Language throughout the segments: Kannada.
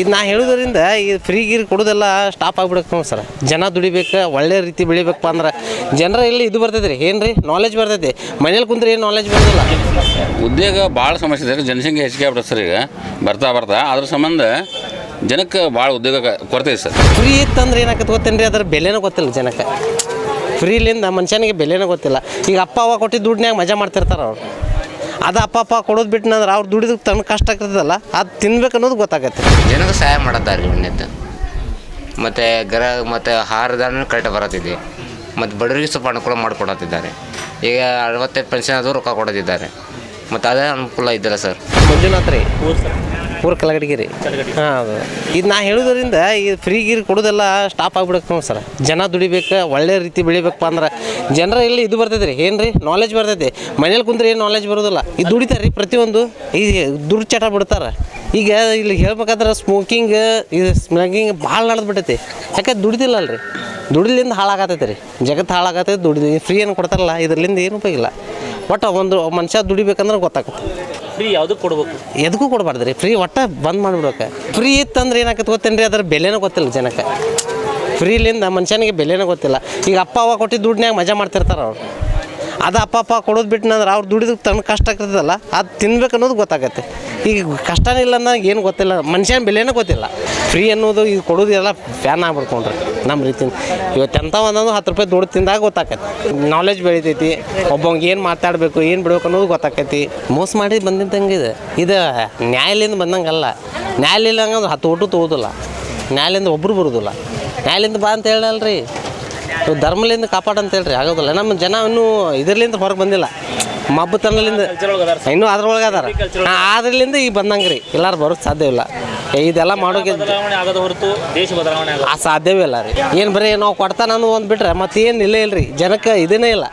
ಇದು ನಾ ಹೇಳೋದ್ರಿಂದ ಈ ಫ್ರೀ ಗೀರ್ ಕೊಡೋದೆಲ್ಲ ಸ್ಟಾಪ್ ಆಗ್ಬಿಡಕ್ಕೆ ನೋಡಿ ಸರ್. ಜನ ದುಡಿಬೇಕು ಒಳ್ಳೆ ರೀತಿ ಬೆಳಿಬೇಕಪ್ಪ ಅಂದ್ರೆ ಜನರ ಇಲ್ಲಿ ಇದು ಬರ್ತೈತೆ ರೀ ಏನು ರೀ ನಾಲೆಜ್ ಬರ್ತೈತಿ. ಮನೇಲಿ ಕುಂದ್ರೆ ಏನು ನಾಲೆಜ್ ಬರೋದಿಲ್ಲ? ಉದ್ಯೋಗ ಭಾಳ ಸಮಸ್ಯೆ ಇದೆ. ಜನಸಂಖ್ಯೆ ಹೆಚ್ಚಿಗೆ ಆಗ್ಬಿಡುತ್ತೆ ಸರ್ ಈಗ. ಬರ್ತಾ ಬರ್ತಾ ಅದ್ರ ಸಂಬಂಧ ಜನಕ್ಕೆ ಭಾಳ ಉದ್ಯೋಗ ಕೊರತೆ ಇದೆ ಸರ್. ಫ್ರೀ ಇತ್ತಂದ್ರೆ ಏನಕ್ಕೆ ಗೊತ್ತೇನು ರೀ ಅದ್ರ ಬೆಲೆನೂ ಗೊತ್ತಿಲ್ಲ ಜನಕ್ಕೆ. ಫ್ರೀಲಿಂದ ಮನುಷ್ಯನಿಗೆ ಬೆಲೆನೂ ಗೊತ್ತಿಲ್ಲ. ಈಗ ಅಪ್ಪ ಅವ ಕೊಟ್ಟಿದ್ದ ದುಡ್ಡನ್ಯಾಗ ಮಜಾ ಮಾಡ್ತಿರ್ತಾರೆ ಅವ್ರು. ಅದು ಅಪ್ಪ ಅಪ್ಪ ಕೊಡೋದು ಬಿಟ್ಟನಂದ್ರೆ ಅವ್ರು ದುಡಿದು ತನ್ನ ಕಷ್ಟ ಆಗ್ತದಲ್ಲ ಅದು ತಿನ್ಬೇಕು ಅನ್ನೋದು ಗೊತ್ತಾಗತ್ತೆ. ಜನಕ್ಕೆ ಸಹಾಯ ಮಾಡತ್ತಾರೆ ಉನ್ನತ ಮತ್ತು ಗರ ಮತ್ತು ಆಹಾರದಾನು ಕರೆಕ್ಟ್ ಬರತ್ತಿದೆ. ಮತ್ತು ಬಡವರಿಗೆ ಸ್ವಲ್ಪ ಅನುಕೂಲ ಮಾಡಿಕೊಡತ್ತಿದ್ದಾರೆ. ಈಗ ಅರವತ್ತೈದು ಪೆನ್ಷನ್ ಆದರೂ ರೊಕ್ಕ ಕೊಡೋದಿದ್ದಾರೆ. ಮತ್ತು ಅದೇ ಅನುಕೂಲ ಇದ್ದಿಲ್ಲ ಸರ್. ಮಂಜುನಾಥ್ ರೀ ಪೂರ್ ಕಲಗಡಿಗೆ ರೀ. ಹಾಂ ಹೌದು ಇದು ನಾ ಹೇಳೋದ್ರಿಂದ ಈ ಫ್ರೀ ಗೀರ್ ಕೊಡೋದೆಲ್ಲ ಸ್ಟಾಪ್ ಆಗ್ಬಿಡಕ್ಕೆ ನೋಡಿ ಸರ್. ಜನ ದುಡಿಬೇಕು ಒಳ್ಳೆ ರೀತಿ ಬೆಳಿಬೇಕಪ್ಪ ಅಂದ್ರೆ ಜನರ ಇಲ್ಲಿ ಇದು ಬರ್ತೈತೆ ರೀ. ಏನು ರೀ ನಾಲೆಜ್ ಬರ್ತೈತಿ. ಮನೇಲಿ ಕುಂತ್ರೆ ಏನು ನಾಲೆಜ್ ಬರೋದಿಲ್ಲ. ಇದು ದುಡಿತಾರೆ ರೀ ಪ್ರತಿಯೊಂದು. ಈ ಚಟ ಬಿಡ್ತಾರೆ. ಈಗ ಇಲ್ಲಿ ಹೇಳ್ಬೇಕಾದ್ರೆ ಸ್ಮೋಕಿಂಗ್ ಇದು ಸ್ಮೋಕಿಂಗ್ ಭಾಳ ನಡೆದು ಬಿಟ್ಟೈತಿ ಯಾಕೆ ದುಡಿದಿಲ್ಲ ಅಲ್ರಿ ದುಡಿಲಿಂದ ಹಾಳಾಗತ್ತೈತೆ ರೀ. ಜಗತ್ತು ಹಾಳಾಗತ್ತೈತೆ ದುಡಿದು ಫ್ರೀ ಏನು ಕೊಡ್ತಾರಲ್ಲ ಇದರಿಂದ ಏನು ಉಪಯೋಗಿಲ್ಲ ಬಟ್ ಒಟ್ಟು ಒಂದು ಮನುಷ್ಯ ದುಡಿಬೇಕಂದ್ರೆ ಗೊತ್ತಾಗುತ್ತೆ. ಫ್ರೀ ಯಾವುದಕ್ಕೆ ಕೊಡ್ಬೇಕು? ಎದಕ್ಕೂ ಕೊಡಬಾರ್ದು ರೀ. ಫ್ರೀ ಒಟ್ಟ ಬಂದ್ ಮಾಡಿಬಿಡ್ಬೇಕು. ಫ್ರೀ ಇತ್ತಂದ್ರೆ ಏನಾಗತ್ತೆ ಗೊತ್ತೇನು ರೀ ಅದರ ಬೆಲೆನೂ ಗೊತ್ತಿಲ್ಲ ಜನಕ್ಕೆ. ಫ್ರೀಲಿಂದ ಮನುಷ್ಯನಿಗೆ ಬೆಲೆನೂ ಗೊತ್ತಿಲ್ಲ. ಈಗ ಅಪ್ಪ ಅವ್ವ ಕೊಟ್ಟಿದ್ದ ದುಡ್ಡಿನಾಗ ಮಜಾ ಮಾಡ್ತಿರ್ತಾರೆ ಅವ್ರು. ಅದು ಅಪ್ಪ ಅಪ್ಪ ಕೊಡೋದು ಬಿಟ್ಟನಂದ್ರೆ ಅವ್ರು ದುಡಿದು ತನ್ನ ಕಷ್ಟ ಆಗ್ತದಲ್ಲ, ಅದು ತಿನ್ಬೇಕು ಅನ್ನೋದು ಗೊತ್ತಾಗತ್ತೆ. ಈಗ ಕಷ್ಟನೇ ಇಲ್ಲ ಅನ್ನೋದು ಏನು ಗೊತ್ತಿಲ್ಲ, ಮನುಷ್ಯನ ಬೆಲೆನೇ ಗೊತ್ತಿಲ್ಲ. ಫ್ರೀ ಅನ್ನೋದು ಇದು ಕೊಡೋದು ಎಲ್ಲ ಫ್ಯಾನ್ ಆಗ್ಬಿಡ್ಕೊಂಡ್ರಿ ನಮ್ಮ ರೀತಿ ಇವತ್ತು ಎಂಥ ಒಂದೊಂದು ಹತ್ತು ರೂಪಾಯಿ ದುಡ್ಡು ತಿಂದಾಗ ಗೊತ್ತಾಕೈತಿ ನಾಲೆಜ್ ಬೆಳಿತೈತಿ, ಒಬ್ಬಂಗೆ ಏನು ಮಾತಾಡಬೇಕು, ಏನು ಬಿಡಬೇಕು ಅನ್ನೋದು ಗೊತ್ತಾಕೈತಿ. ಮೋಸ ಮಾಡಿ ಬಂದಿದ್ದಂಗೆ ಇದು. ಇದು ನ್ಯಾಯಾಲಯದಿಂದ ಬಂದಂಗಲ್ಲ. ನ್ಯಾಯಾಲಯ ಹತ್ತು ಊಟ ತಗೋದಿಲ್ಲ. ನ್ಯಾಯಾಲಯದಿಂದ ಒಬ್ಬರು ಬರೋದಿಲ್ಲ. ನ್ಯಾಯಾಲಯದಿಂದ ಬಾ ಅಂತ ಹೇಳಲ್ರಿ ರೀ ಧರ್ಮಲಿಂದ ಕಾಪಾಡ ಅಂತ ಹೇಳ್ರಿ ಆಗೋದಿಲ್ಲ. ನಮ್ಮ ಜನ ಇನ್ನೂ ಇದರ್ಲಿಂದ ಹೊರಗೆ ಬಂದಿಲ್ಲ. ಮಬ್ಬತನಲಿಂದ ಇನ್ನೂ ಅದ್ರೊಳಗೆ ಅದಾರ. ಅದ್ರಲಿಂದ ಈಗ ಬಂದಂಗೆ ರೀ ಎಲ್ಲರೂ ಬರೋಕ್ಕೆ ಸಾಧ್ಯ ಇಲ್ಲ. ಏ, ಇದೆಲ್ಲ ಮಾಡೋಕೆ ಹೊರತು ದೇಶ ಬದಲಾವಣೆ ಆ ಸಾಧ್ಯವೇ ಇಲ್ಲ ರೀ. ಏನು ಬರೀ ನಾವು ಕೊಡ್ತಾನೆ ಅನ್ನೋ ಒಂದು ಬಿಟ್ರೆ ಮತ್ತೇನು ಇಲ್ಲ ರೀ ಜನಕ್ಕೆ ಇದೇನೇ ಇಲ್ಲ.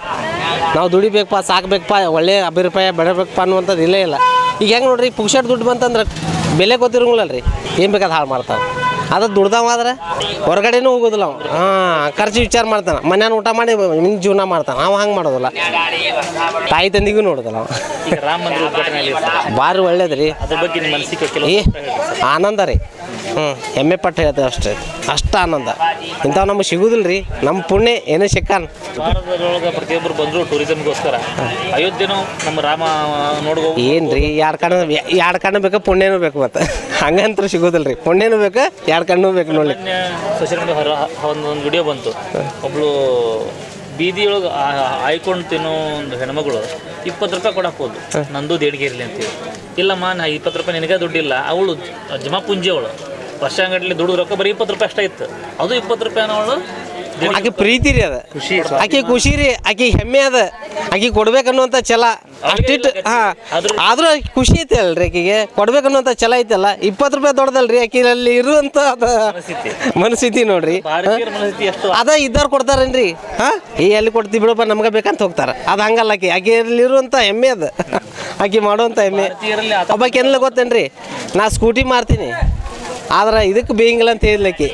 ನಾವು ದುಡಿಬೇಕಪ್ಪ ಸಾಕಬೇಕಪ್ಪ ಒಳ್ಳೆಯ ಅಭಿಪ್ರಾಯ ಬೆಳಬೇಕಪ್ಪ ಅನ್ನುವಂಥದ್ದು ಇಲ್ಲೇ ಇಲ್ಲ. ಈಗ ಹೆಂಗೆ ನೋಡ್ರಿ ಪುಕ್ಷಟ್ ದುಡ್ಡು ಬಂತಂದ್ರೆ ಬೆಲೆ ಗೊತ್ತಿರಂಗಿಲ್ಲ ರೀ ಏನು ಬೇಕಾದ ಹಾಳು ಮಾಡ್ತಾವೆ ಅದು ದುಡ್ದಾವ ಆದ್ರೆ ಹೊರಗಡೆನೂ ಹೋಗೋದಿಲ್ಲ ಅವ. ಹಾಂ ಖರ್ಚು ವಿಚಾರ ಮಾಡ್ತಾನೆ. ಮನ್ಯಾನ ಊಟ ಮಾಡಿ ನಿನ್ನ ಜೀವನ ಮಾಡ್ತಾನೆ. ಅವ ಹಂಗೆ ಮಾಡೋದಿಲ್ಲ. ತಾಯಿ ತಂದಿಗೂ ನೋಡೋದಿಲ್ಲ ಅವ. ರಾಮ ಮಂದಿರ ಉದ್ಘಾಟನೆ. ಭಾರಿ ಒಳ್ಳೇದು ರೀ ಅದ್ರ ಬಗ್ಗೆ ನಿಮ್ಮ ಮನಸ್ಸಿಗೆ ಕೆಲವು ಏ ಆನಂದ ರೀ. ಹ್ಞೂ ಹೆಮ್ಮೆ ಪಟ್ಟು ಹೇಳ್ತೇವೆ ಅಷ್ಟೇ. ಅಷ್ಟು ಆನಂದ. ಇಂಥವು ನಮಗೆ ಸಿಗುದಿಲ್ಲ ರೀ ನಮ್ಮ ಪುಣ್ಯ ಏನೇ ಸಿಕ್ಕಾನ. ಭಾರತದೊಳಗೆ ಪ್ರತಿಯೊಬ್ಬರು ಬಂದರು ಟೂರಿಸಮ್ಗೋಸ್ಕರ. ಅಯೋಧ್ಯೆನೂ ನಮ್ಮ ರಾಮ ನೋಡ್ಕೊ ಏನು ರೀ ಎರಡು ಕಣ್ಣು ಎರಡು ಕಣ್ಣು ಬೇಕು ಪುಣ್ಯನೂ ಬೇಕು ಮತ್ತು. ಹಂಗಂತೂ ಸಿಗೋದಿಲ್ಲ ರೀ ಪುಣ್ಯನೂ ಬೇಕು ಎರಡು ಕಣ್ಣು ಬೇಕು ನೋಡಿ ಸೋಷಿಯಲ್ ಮೀಡಿಯಾ ಹೊರ ಒಂದು ಒಂದು ವಿಡಿಯೋ ಬಂತು. ಒಬ್ಳು ಬೀದಿಯೊಳಗೆ ಆಯ್ಕೊಂಡು ತಿನ್ನೋ ಒಂದು ಹೆಣ್ಮಗಳು ಇಪ್ಪತ್ತು ರೂಪಾಯಿ ಕೊಡಕ್ಕೆ ಹೋದ್ಲು. ನಂದು ದೇಡಿಗೆ ಇರಲಿ ಅಂತೇಳಿ ಇಲ್ಲಮ್ಮ ನಾ ಇಪ್ಪತ್ತು ರೂಪಾಯಿ ನಿನಗೆ ದುಡ್ಡಿಲ್ಲ. ಅವಳು ಜಮಾ ಪುಂಜಿ ಅವಳು. ವರ್ಷಗಟ್ಟಲೆ ದುಡ್ಡು ರೊಕ್ಕ ಬರೀ ಇಪ್ಪತ್ತು ರೂಪಾಯಿ ಅಷ್ಟೇ ಇತ್ತು. ಅದು ಇಪ್ಪತ್ತು ರೂಪಾಯಿ ಅವಳು ಆಕೆ ಪ್ರೀತಿ ರೀ ಅದು. ಆಕೆ ಖುಷಿ ರೀ ಆಕೆ ಹೆಮ್ಮೆ ಅದ. ಆಕೆ ಕೊಡ್ಬೇಕನ್ನುವಂಥ ಛಲ. ಅಷ್ಟಿಟ್ಟು ಹಾಂ ಆದ್ರೂ ಆಕಿ ಖುಷಿ ಐತೆ ಅಲ್ರಿ ಆಕೆಗೆ. ಕೊಡ್ಬೇಕನ್ನುವಂಥ ಛಲ ಐತಲ್ಲ. ಇಪ್ಪತ್ತು ರೂಪಾಯಿ ದೊಡ್ಡದಲ್ರಿ ಆಕೆ ಅಲ್ಲಿ ಇರುವಂಥ ಅದ ಮನಸ್ಥಿತಿ. ನೋಡ್ರಿ. ಅದ ಇದ್ದಾರ ಕೊಡ್ತಾರೇನ್ರಿ? ಹಾಂ? ಈ ಎಲ್ಲಿ ಕೊಡ್ತೀವಿ ಬಿಡಪ್ಪ ನಮ್ಗೆ ಬೇಕಂತ ಹೋಗ್ತಾರೆ. ಅದು ಹಂಗಲ್ಲ ಆಕೆ. ಆಕೆ ಇರುವಂತ ಹೆಮ್ಮೆ ಅದು. ಆಕೆ ಮಾಡುವಂಥ ಹೆಮ್ಮೆ. ಒಬ್ಬಾಕಿ ಎಲ್ಲ ಒಬ್ಬಾಕೆ ಏನಿಲ್ಲ ಗೊತ್ತೇನ್ರಿ? ನಾ ಸ್ಕೂಟಿ ಮಾರ್ತೀನಿ. ಆದ್ರೆ ಇದಕ್ಕೆ ಬೇಯಿಂಗಿಲ್ಲ ಅಂತ ಹೇಳಿದ್ಲಕ್ಕಿ.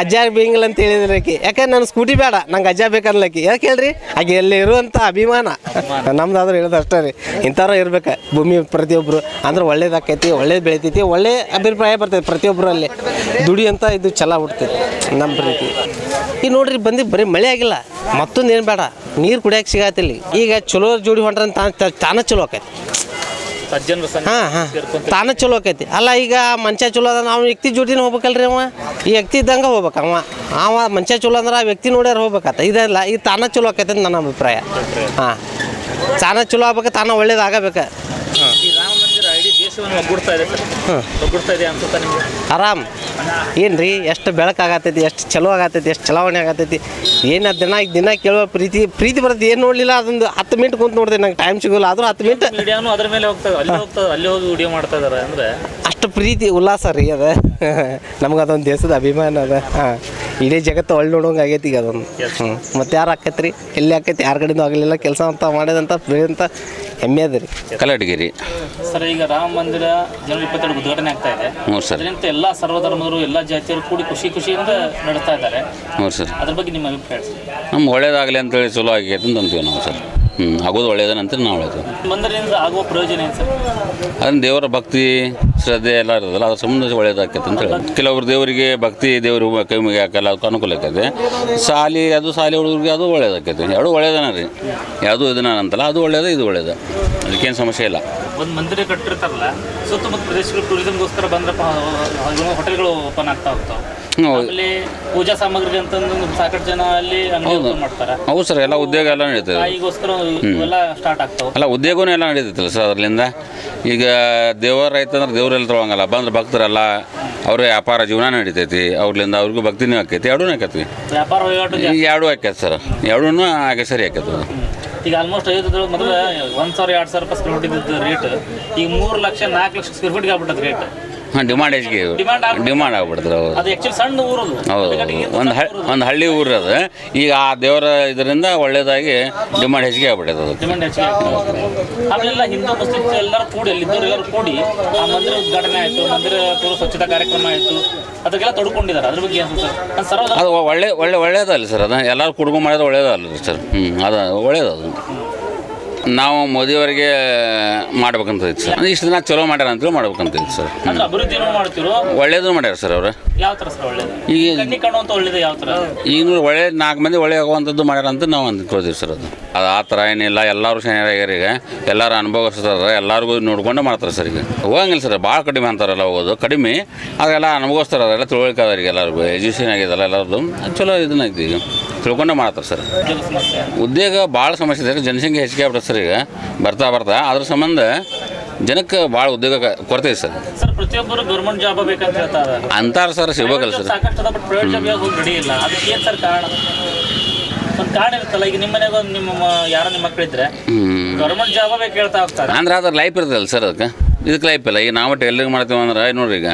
ಅಜ್ಜಾರ್ ಬೇಯಿಂಗಿಲ್ಲ ಅಂತ ಹೇಳಿದ್ಲಕ್ಕಿ. ಯಾಕಂದ್ರೆ ನಾನು ಸ್ಕೂಟಿ ಬೇಡ, ನಂಗೆ ಅಜ್ಜ ಬೇಕನ್ಲಕ್ಕಿ. ಯಾಕೆ ಹೇಳ್ರಿ? ಹಾಗೆ ಎಲ್ಲಿ ಇರುವಂಥ ಅಭಿಮಾನ. ನಮ್ದಾದ್ರೂ ಹೇಳೋದು ಅಷ್ಟೇ ರೀ. ಇಂಥವ್ರು ಇರ್ಬೇಕು. ಭೂಮಿ ಪ್ರತಿಯೊಬ್ಬರು ಅಂದ್ರೆ ಒಳ್ಳೇದಾಕೈತಿ, ಒಳ್ಳೇದು ಬೆಳಿತೈತಿ, ಒಳ್ಳೆ ಅಭಿಪ್ರಾಯ ಬರ್ತೈತಿ ಪ್ರತಿಯೊಬ್ಬರಲ್ಲಿ ದುಡಿ ಅಂತ ಇದು ಚಲ ಹುಡ್ತೈತಿ ನಮ್ಮ ಪ್ರೀತಿ. ಈ ನೋಡ್ರಿ, ಬಂದು ಬರೀ ಮಳೆ ಆಗಿಲ್ಲ. ಮತ್ತೊಂದು ಏನು ಬೇಡ. ನೀರು ಕುಡಿಯೋಕೆ ಸಿಗತ್ತಿಲ್ಲ ಈಗ ಚಲೋ ಜೋಡಿ ಹೊಂಟ್ರೆ ತಾನ ತಾನ ಚಲೋ ಆಕೈತಿ. ಹಾಂ ಹಾಂ. ತಾನ ಚಲೋ ಆಕೈತಿ. ಅಲ್ಲ ಈಗ ಮನುಷ್ಯ ಚಲೋ ಅದ ನಾವು ವ್ಯಕ್ತಿ ಜೋಡಿನ ಹೋಗ್ಬೇಕಲ್ರಿ ಅವ? ಈ ವ್ಯಕ್ತಿ ಇದ್ದಂಗೆ ಹೋಗ್ಬೇಕ ಅವ? ಅವ ಮನುಷ್ಯ ಚಲೋ ಅಂದ್ರೆ ಆ ವ್ಯಕ್ತಿ ನೋಡ್ಯಾರ ಹೋಗ್ಬೇಕಾತ. ಇದೆಲ್ಲ ಈ ತಾನ ಚಲೋ ಆಕೈತಿ ಅಂತ ನನ್ನ ಅಭಿಪ್ರಾಯ. ಹಾಂ. ತಾನ ಚಲೋ ಆಗ್ಬೇಕು ತಾನ ಒಳ್ಳೇದಾಗಬೇಕು. ದೇಶವನ್ನು ಒಗ್ಗೂಡ್ತಾ ಇದೆ ಸರ್. ಒಗ್ಗೂಡ್ತಾ ಇದೆ ಅನ್ಸುತ್ತಾ ನಿಮ್ಗೆ? ಆರಾಮ್. ಏನು ರೀ ಎಷ್ಟು ಬೆಳಕಾಗತೈತಿ ಎಷ್ಟು ಚಲೋ ಆಗತೈತಿ ಎಷ್ಟು ಚಲಾವಣೆ ಆಗತೈತಿ? ಏನು ದಿನ ದಿನ ಕೇಳುವ ಪ್ರೀತಿ ಪ್ರೀತಿ ಬರುತ್ತೆ ಏನು ನೋಡಲಿಲ್ಲ ಅದೊಂದು ಹತ್ತು ಮಿನಿಟ್ ಕುಂತು ನೋಡಿದೆ ನಂಗೆ ಟೈಮ್ ಸಿಗೋಲ್ಲ. ಆದರೂ ಹತ್ತು ಮಿನಿಟ್ ಮೀಡಿಯಾನು ಅದ್ರ ಮೇಲೆ ಹೋಗ್ತದೆ ಅಲ್ಲಿ ಹೋಗ್ತದೆ ಅಲ್ಲಿ ಹೋಗಿ ವಿಡಿಯೋ ಮಾಡ್ತಾ ಇದಾರೆ ಅಂದ್ರೆ. ಅಷ್ಟು ಪ್ರೀತಿ ಉಲ್ಲಾಸ ರೀ ಅದ. ನಮ್ಗೆ ಅದೊಂದು ದೇಶದ ಅಭಿಮಾನ ಅದ. ಹಾಂ. ಇಡೀ ಜಗತ್ತು ಒಳ್ಳೆ ನೋಡೋಂಗೆ ಆಗೈತಿ ಈಗ ಅದೊಂದು. ಹ್ಞೂ ಮತ್ತೆ ಯಾರು ಆಕೈತಿ ರೀ ಎಲ್ಲಿ ಆಕೈತಿ? ಯಾರ ಕಡೆಯಿಂದ ಆಗಲಿಲ್ಲ. ಕೆಲಸ ಅಂತ ಮಾಡಿದಂಥ ಬೆಳೆದಂಥ ಹೆಮ್ಮೆ ಅದ ರೀ. ಕಲ್ಲಟಗಿರಿ ಸರ್ ಈಗ ರಾಮ ಮಂದಿರ ಜನವರಿ ಇಪ್ಪತ್ತೆರಡು ಉದ್ಘಾಟನೆ ಆಗ್ತಾ ಇದೆ. ಹ್ಞೂ ಸರ್. ಅದರಿಂದ ಎಲ್ಲ ಸರ್ವಧರ್ಮದವರು ಎಲ್ಲ ಜಾತಿಯವರು ಕೂಡಿ ಖುಷಿ ಖುಷಿಯಿಂದ ನಡೆಸ್ತಾ ಇದ್ದಾರೆ. ಹ್ಞೂ ಸರ್. ಅದ್ರ ಬಗ್ಗೆ ನಿಮ್ಮ ಅಭಿಪ್ರಾಯ? ನಮ್ಗೆ ಒಳ್ಳೇದಾಗಲಿ ಅಂತೇಳಿ ಚಲೋ ಆಗೈತೆ ಅಂತ ಅಂತೀವಿ ನಾವು ಸರ್. ಹ್ಞೂ ಆಗೋದು ಒಳ್ಳೇದನಂತ ನಾವು ಒಳ್ಳೇದು. ಬಂದರಿಂದ ಆಗುವ ಪ್ರಯೋಜನ ಏನು ಸರ್? ಅದನ್ನ ದೇವರ ಭಕ್ತಿ ಶ್ರದ್ಧೆ ಎಲ್ಲ ಇರೋದಲ್ಲ ಅದ್ರ ಸಂಬಂಧ ಒಳ್ಳೇದಾಕೈತೆ ಅಂತ ಹೇಳಿ ಕೆಲವರು ದೇವರಿಗೆ ಭಕ್ತಿ ದೇವರು ಕೈ ಮುಗಿ ಹಾಕಲ್ಲ ಅದಕ್ಕೆ ಅನುಕೂಲ ಆಕೈತೆ ಸಾಲಿ ಅದು ಸಾಲಿ ಹುಡುಗರಿಗೆ ಅದು ಒಳ್ಳೇದಾಕೈತೆ ಎರಡು ಒಳ್ಳೇದನ ರೀ. ಯಾವುದು ಇದನ್ನ ಅಂತಲ್ಲ ಅದು ಒಳ್ಳೇದು ಇದು ಒಳ್ಳೇದು. ಅದಕ್ಕೇನು ಸಮಸ್ಯೆ ಇಲ್ಲ. ಒಂದು ಮಂದಿರ ಕಟ್ಟಿರ್ತಾರಲ್ಲ ಸುತ್ತಮುತ್ತ ಪ್ರದೇಶಗಳು ಟೂರಿಸಮ್ಗೋಸ್ಕರ ಬಂದ್ರಪ್ಪ ಹೋಟೆಲ್ಗಳು ಓಪನ್ ಆಗ್ತಾ ಹೋಗ್ತಾವೆ. ಅಲ್ಲಿ ಪೂಜಾ ಸಾಮಗ್ರಿ ಅಂತಂದು ಸಾಕಷ್ಟು ಜನ ಅಲ್ಲಿ ಅಂಗಡಿ ಮಾಡ್ತಾರೆ. ಹೌದು ಸರ್ ಎಲ್ಲ ಉದ್ಯೋಗ ಎಲ್ಲ ನಡೀತದೆ. ಈಗೋಸ್ಕರ ಇವೆಲ್ಲ ಸ್ಟಾರ್ಟ್ ಆಗ್ತಾವೆ. ಅಲ್ಲ ಉದ್ಯೋಗನೂ ಎಲ್ಲ ನಡೀತೈತಲ್ಲ ಸರ್ ಅದರಿಂದ ಈಗ ದೇವರ ಐತಂದ್ರೆ ದೇವರೆಲ್ಲ ತೊಗೊಳಂಗಲ್ಲ ಬಂದ್ರೆ ಭಕ್ತರೆಲ್ಲ ಅವ್ರ ವ್ಯಾಪಾರ ಜೀವನ ನಡೀತೈತಿ ಅವ್ರಿಂದ ಅವ್ರಿಗೂ ಭಕ್ತಿನೂ ಆಕೈತಿ ಎರಡೂ ಆಕೈತಿ ವ್ಯಾಪಾರ ಎರಡೂ ಆಕೈತೆ ಸರ್ ಎರಡೂ ಆಕೆ ಸರಿ ಆಕೈತೆ ಈಗ ಆಲ್ಮೋಸ್ಟ್ ಐದು ಮೊದಲು ಒಂದು ಸಾವಿರ, ಎರಡು ಸಾವಿರ ರೂಪಾಯಿ ಸ್ಕ್ವೇರ್ ಫೀಟ್ ಇದ್ದ ರೇಟ್ ಈಗ ಮೂರು ಲಕ್ಷ ನಾಲ್ಕು ಲಕ್ಷ ಸ್ಕ್ವೇರ್ ಫೀಟ್ಗೆ ಆಗ್ಬಿಟ್ಟದ ರೇಟ್ ಹಾಂ ಡಿಮಾಂಡ್ ಹೆಚ್ಚಿಗೆ. ಡಿಮಾಂಡ್ ಆಗ್ಬಿಡ್ತದೆ ಹೌದು. ಅದು ಆ್ಯಕ್ಚುಲಿ ಸಣ್ಣ ಊರದು. ಹೌದು ಒಂದು ಹಳ್ಳಿ ಒಂದು ಹಳ್ಳಿ ಊರು ಅದು. ಈಗ ಆ ದೇವರ ಇದರಿಂದ ಒಳ್ಳೇದಾಗಿ ಡಿಮಾಂಡ್ ಹೆಚ್ಚಿಗೆ ಆಗ್ಬಿಟ್ಟೈತೆ ಅದು. ಡಿಮಾಂಡ್ ಹೆಚ್ಚಿಗೆ. ಆಮೇಲೆಲ್ಲ ಹಿಂದೂ ಮುಸ್ಲಿಮ್ಸ್ ಎಲ್ಲರೂ ಕೂಡಿ ಅಲ್ಲಿದ್ದವ್ರು ಎಲ್ಲರೂ ಕೂಡಿ ಆ ಮಂದಿರ ಉದ್ಘಾಟನೆ ಆಯಿತು ಮಂದಿರ ಪೂರ್ವ ಸ್ವಚ್ಛತಾ ಕಾರ್ಯಕ್ರಮ ಆಯಿತು. ಅದಕ್ಕೆಲ್ಲ ತೊಡ್ಕೊಂಡಿದ್ದಾರೆ. ಅದ್ರ ಬಗ್ಗೆ ಏನು ಸರ್ ನಾನು ಅದು ಒಳ್ಳೆ ಒಳ್ಳೆ ಒಳ್ಳೇದಲ್ಲ ಸರ್ ಅದು. ಎಲ್ಲರೂ ಕುಡ್ಕೊಂಡು ಮಾಡೋದು ಒಳ್ಳೇದಲ್ಲ ಸರ್. ಹ್ಞೂ ಅದು ಒಳ್ಳೇದು ಅದು. ನಾವು ಮೋದಿಯವರಿಗೆ ಮಾಡ್ಬೇಕಂತ ಇತ್ತು ಸರ್. ಇಷ್ಟು ದಿನ ಚಲೋ ಮಾಡ್ಯಾರ ಅಂತೇಳಿ ಮಾಡ್ಬೇಕಂತ ಇತ್ತು ಸರ್. ಹ್ಞೂ ಅಂದ್ರೆ ಅಭಿವೃದ್ಧಿನೂ ಮಾಡ್ತಿರೋ? ಒಳ್ಳೇದು ಮಾಡ್ಯಾರ ಸರ್ ಅವರು. ಯಾವ ಥರ ಸರ್ ಒಳ್ಳೇದು? ಈಗ ಕಣ್ಣಿ ಕಾಣುವಂಥ ಒಳ್ಳೇದು ಯಾವ ಥರ ಈಗ ನೋಡಿ ಒಳ್ಳೆ ನಾಲ್ಕು ಮಂದಿ ಒಳ್ಳೆ ಆಗುವಂಥದ್ದು ಮಾಡ್ಯಾರ ಅಂತ ನಾವು ಅಂದ್ಕೊಳ್ತೀವಿ ಸರ್ ಅದು. ಅದು ಆ ಥರ ಏನಿಲ್ಲ. ಎಲ್ಲರೂ ಆಗ್ಯಾರ ಈಗ. ಎಲ್ಲರೂ ಅನುಭವಿಸ್ತಾರ. ಎಲ್ಲರಿಗೂ ನೋಡ್ಕೊಂಡು ಮಾಡ್ತಾರೆ ಸರ್ ಈಗ. ಹೋಗಂಗಿಲ್ಲ ಸರ್. ಭಾಳ ಕಡಿಮೆ ಅಂತಾರಲ್ಲ ಹೋಗೋದು. ಕಡಿಮೆ. ಅದೆಲ್ಲ ಅನುಭವಿಸ್ತಾರೆ. ಅದೆಲ್ಲ ತಿಳುವಳಿಕೆ ಅದ ಈಗ ಎಲ್ಲರಿಗೂ. ಎಜುಕೇಷನ್ ಆಗಿದೆಲ್ಲ ಎಲ್ಲರದು. ಚಲೋ ಇದನ್ನ ಐತಿ ಈಗ. ತಿಳ್ಕೊಂಡೇ ಮಾಡ್ತಾರೆ ಸರ್. ಉದ್ಯೋಗ ಭಾಳ ಸಮಸ್ಯೆ ಇದೆ ಜನಸಂಖ್ಯೆ ಹೆಚ್ಚಿಗೆ ಆಗ್ಬಿಡುತ್ತೆ ಸರ್ ಈಗ. ಬರ್ತಾ ಬರ್ತಾ ಅದ್ರ ಸಂಬಂಧ ಜನಕ್ಕೆ ಭಾಳ ಉದ್ಯೋಗ ಕೊರತೆ ಇದೆ ಸರ್. ಸರ್ ಪ್ರತಿಯೊಬ್ಬರು ಗೌರ್ಮೆಂಟ್ ಜಾಬ್ ಬೇಕಂತ ಹೇಳ್ತಾರೆ. ಅಂತಾರ ಸರ್ ಸಿಗ್ಬೇಕಲ್ಲ ಸರ್. ಸಾಕಷ್ಟು ಬಟ್ ಪ್ರೈವೇಟ್ ಜಾಬ್ ಹೋಗಿ ರೆಡಿ ಇಲ್ಲ. ಅದಕ್ಕೆ ಏನು ಸರ್ ಕಾರಣ? ಒಂದು ಕಾರಣ ಇರುತ್ತಲ್ಲ ಈಗ ನಿಮ್ಮ ಮನೆಗೆ ನಿಮ್ಮ ಯಾರೋ ನಿಮ್ಮ ಮಕ್ಕಳಿದ್ರೆ ಗೌರ್ಮೆಂಟ್ ಜಾಬ್ ಬೇಕು ಹೇಳ್ತಾ ಹೋಗ್ತಾರೆ. ಅಂದ್ರೆ ಅದ್ರ ಲೈಫ್ ಇರ್ತದಲ್ಲ ಸರ್ ಅದಕ್ಕೆ? ಇದಕ್ಕೆ ಲೈಫ್ ಇಲ್ಲ ಈಗ ನಾವು ಟೈಲರಿಂಗ್ ಮಾಡ್ತೀವಿ ಅಂದ್ರೆ ನೋಡ್ರಿ ಈಗ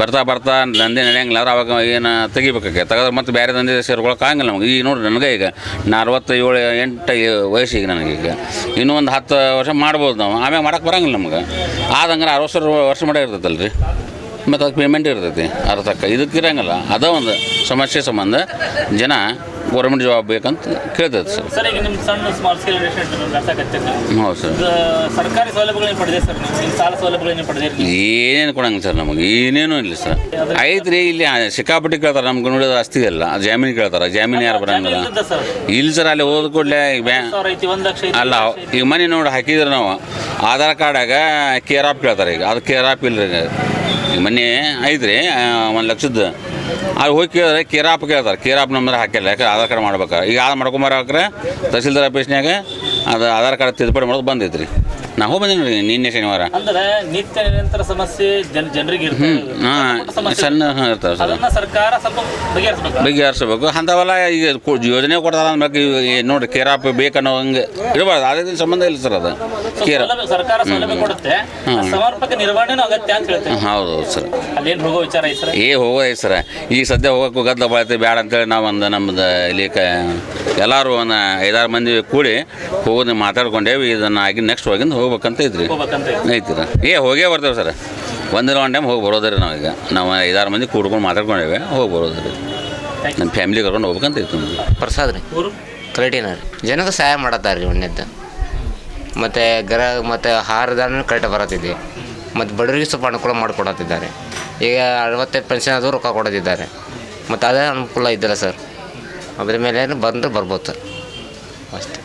ಬರ್ತಾ ಬರ್ತಾ ದಂಧೆ ನಡೆಯಂಗಿಲ್ಲ. ಅವಾಗ ಏನು ತೆಗಿಬೇಕಾಗೆ ತೆಗೆದ್ರೆ ಮತ್ತೆ ಬೇರೆ ದಂಧೆ ಸೇರ್ಕೊಳಕ್ಕೆ ಆಗಂಗಿಲ್ಲ ನಮಗೆ. ಈಗ ನೋಡ್ರಿ ನನಗೆ ಈಗ ನಾ ಅರವತ್ತೇಳು, ಎಂಟು ಈಗ ನನಗೀಗ ಇನ್ನೂ ಒಂದು ಹತ್ತು ವರ್ಷ ಮಾಡ್ಬೋದು ನಾವು. ಆಮ್ಯಾಗ ಮಾಡಕ್ಕೆ ಬರಂಗಿಲ್ಲ ನಮ್ಗೆ. ಆದಂಗೆ ಅರವತ್ತು ವರ್ಷ ಮಾಡೇ ಇರ್ತೈತಲ್ಲ ರೀ ಮತ್ತು ಅದಕ್ಕೆ ಪೇಮೆಂಟ್ ಇರ್ತೈತಿ. ಅರ್ಧಕ್ಕೆ ಇದಕ್ಕೆ ಇರೋಂಗಿಲ್ಲ ಅದ ಒಂದು ಸಮಸ್ಯೆ ಸಂಬಂಧ ಜನ ಗೌರ್ಮೆಂಟ್ ಜಾಬ್ ಬೇಕಂತ ಕೇಳ್ತದೆ ಸರ್. ಸರ್ ಈಗ ನಿಮ್ಮ ಸಣ್ಣ ಸ್ಮಾಲ್ ಸ್ಕೇಲ್ ಇಂಡಸ್ಟ್ರಿ ನಡೆಸಕತ್ತೀರಿ ನೀವು. ಹೌದು ಸರ್. ಸರ್ಕಾರಿ ಸೌಲಭ್ಯಗಳೇನು ಸರ್ ನೀವು? ಸಾಲ ಸೌಲಭ್ಯಗಳೇನು ಏನೇನು ಕೊಡಂಗಿಲ್ಲ ಸರ್ ನಮಗೆ ಏನೇನು ಇಲ್ಲ ಸರ್. ಐತ್ರಿ ಇಲ್ಲಿ ಸಿಕ್ಕಾಪಟ್ಟಿ ಕೇಳ್ತಾರೆ ನಮ್ಗೆ ನೋಡಿದ್ರೆ ಅಸ್ತಿ ಇಲ್ಲ. ಜಾಮೀನು ಕೇಳ್ತಾರೆ ಜಾಮೀನು ಯಾರು ಬರಂಗಿಲ್ಲ. ಇಲ್ಲಿ ಸರ್ ಅಲ್ಲಿ ಹೋದ ಕೂಡಲೇ ಅಲ್ಲ ಈಗ ಮನೆ ನೋಡಿ ಹಾಕಿದ್ರೆ ನಾವು. ಆಧಾರ್ ಕಾರ್ಡಾಗ ಕೇರ್ ಆಪ್ ಕೇಳ್ತಾರೆ ಈಗ. ಅದು ಕೇರ್ ಆಪ್ ಇಲ್ಲ ಮೊನ್ನೆ ಐತ್ರಿ ಒಂದು ಲಕ್ಷದ್ದು ಅಲ್ಲಿ ಹೋಗಿ ಕೇಳಿದ್ರೆ ಕೇರಾಪ್ ಕೇಳ್ತಾರೆ ಕೇರಾಪ್ ನಂಬರ್ ಹಾಕಿಲ್ಲ ಯಾಕಂದ್ರೆ ಆಧಾರ್ ಕಾರ್ಡ್ ಮಾಡ್ಬೇಕಾರೆ ಈಗ ಅದು ಮಾಡ್ಕೊಂಬರಾಕ್ರೆ ತಹಸೀಲ್ದಾರ್ ಆಫೀಸ್ನ್ಯಾಗ ಅದು ಆಧಾರ್ ಕಾರ್ಡ್ ತಿದ್ದುಪಡಿ ಮಾಡೋದು ಬಂದೈತೆ ರೀ ನಾ ಹೋಗಿ ಬಂದೀನಿ ರೀ ನಿನ್ನೆ ಶನಿವಾರ. ಅಂದ್ರೆ ನಿತ್ಯ ನಿರಂತರ ಸಮಸ್ಯೆ ಜನ ಜನರಿಗೆ ಇರ್ತದೆ. ಹಾಂ ಸಮಸ್ಯೆ ಸಣ್ಣ ಹಾಂ ಇರ್ತಾವೆ ಸರ್ ಅದನ್ನ ಸರ್ಕಾರ ಸ್ವಲ್ಪ ಬಗೆಹರಿಸ್ಬೇಕು. ಬಗೆಹರಿಸ್ಬೇಕು. ಅಂಥವೆಲ್ಲ ಈಗ ಕೊ- ಯೋಜನೆ ಕೊಡ್ತಾರ ಅಂದ್ಬೇಕು ಈಗ ನೋಡ್ರಿ ಕೇರಾಪ್ ಬೇಕನ್ನೋ ಹಂಗೆ ಇರಬಾರ್ದು. ಅದೇ ಸಂಬಂಧ ಇಲ್ಲ ಸರ್ ಅದು. ಕೇರ ಸೌಲಭ್ಯ ಸರ್ಕಾರ ಸೌಲಭ್ಯ ಕೊಡುತ್ತೆ. ಆ ಸಮರ್ಪಕ ನಿರ್ವಹಣೆನೂ ಅಗತ್ಯ ಅಂತ ಹೇಳ್ತೇವೆ. ಹೌದು. ಸರ್. ಅಲ್ಲೇನು ಹೋಗೋ ವಿಚಾರ ಐತೆ ಸರ್ ಏ ಹೋಗೋದು ಸರ್ ಈಗ ಸದ್ಯ ಹೋಗೋಕ್ಕೂ ಗದ್ದಲ ಬಾಳೈತೆ ಬೇಡ ಅಂತೇಳಿ ನಾವು ಒಂದು ನಮ್ಮದು ಇಲ್ಲಿ ಕ ಎಲ್ಲರೂ ಒಂದು ಐದಾರು ಮಂದಿ ಕೂಡಿ ಹೋಗೋದು ಮಾತಾಡ್ಕೊಂಡೇವಿ ಇದನ್ನು ಆಗಿ ನೆಕ್ಸ್ಟ್ ಹೋಗಿಂದ ಹೋಗ್ಬೇಕಂತ ಇದ್ರಿ. ಹೋಗ್ಬೇಕಂತ ಐತೆ. ಐತಿರ? ಏ ಹೋಗೇ ಬರ್ತೇವೆ ಸರ್. ಒಂದಿನ ಒಂದು ಟೈಮ್ ಹೋಗಿ ಬರೋದ್ರಿ ನಾವೀಗ ನಾವು ಐದಾರು ಮಂದಿ ಕೂಡ್ಕೊಂಡು ಮಾತಾಡ್ಕೊಂಡೇವೆ ಹೋಗಿ ಬರೋದ್ರಿ. ನಮ್ಮ ಫ್ಯಾಮಿಲಿ ಕರ್ಕೊಂಡು ಹೋಗ್ಬೇಕಂತ ಇತ್ತು ನಮ್ಗೆ ಪ್ರಸಾದ್ ರೀ. ಊರು? ಕರೆಕ್ಟಿನ ರೀ ಜನಕ್ಕೆ ಸಹಾಯ ಮಾಡತ್ತಾರ ರೀ ಒಣ್ಣೆದ್ದು ಮತ್ತು ಗ್ರಹ ಮತ್ತು ಆಹಾರದಾನ ಕರೆಕ್ಟ್ ಬರತ್ತಿದೆ ಮತ್ತು ಬಡವರಿಗೆ ಸ್ವಲ್ಪ ಅನುಕೂಲ ಮಾಡಿಕೊಡತ್ತಿದ್ದಾರೆ. ಈಗ ಅರವತ್ತೈದು ಪೆನ್ಷನ್ ಅದು ರೊಕ್ಕ ಕೊಡೋದಿದ್ದಾರೆ. ಮತ್ತು ಅದೇ ಅನುಕೂಲ ಇದ್ದಿಲ್ಲ ಸರ್. ಅದ್ರ ಮೇಲೆ ಬಂದು ಬರ್ಬೋದು ಸರ್. ಅಷ್ಟೇ.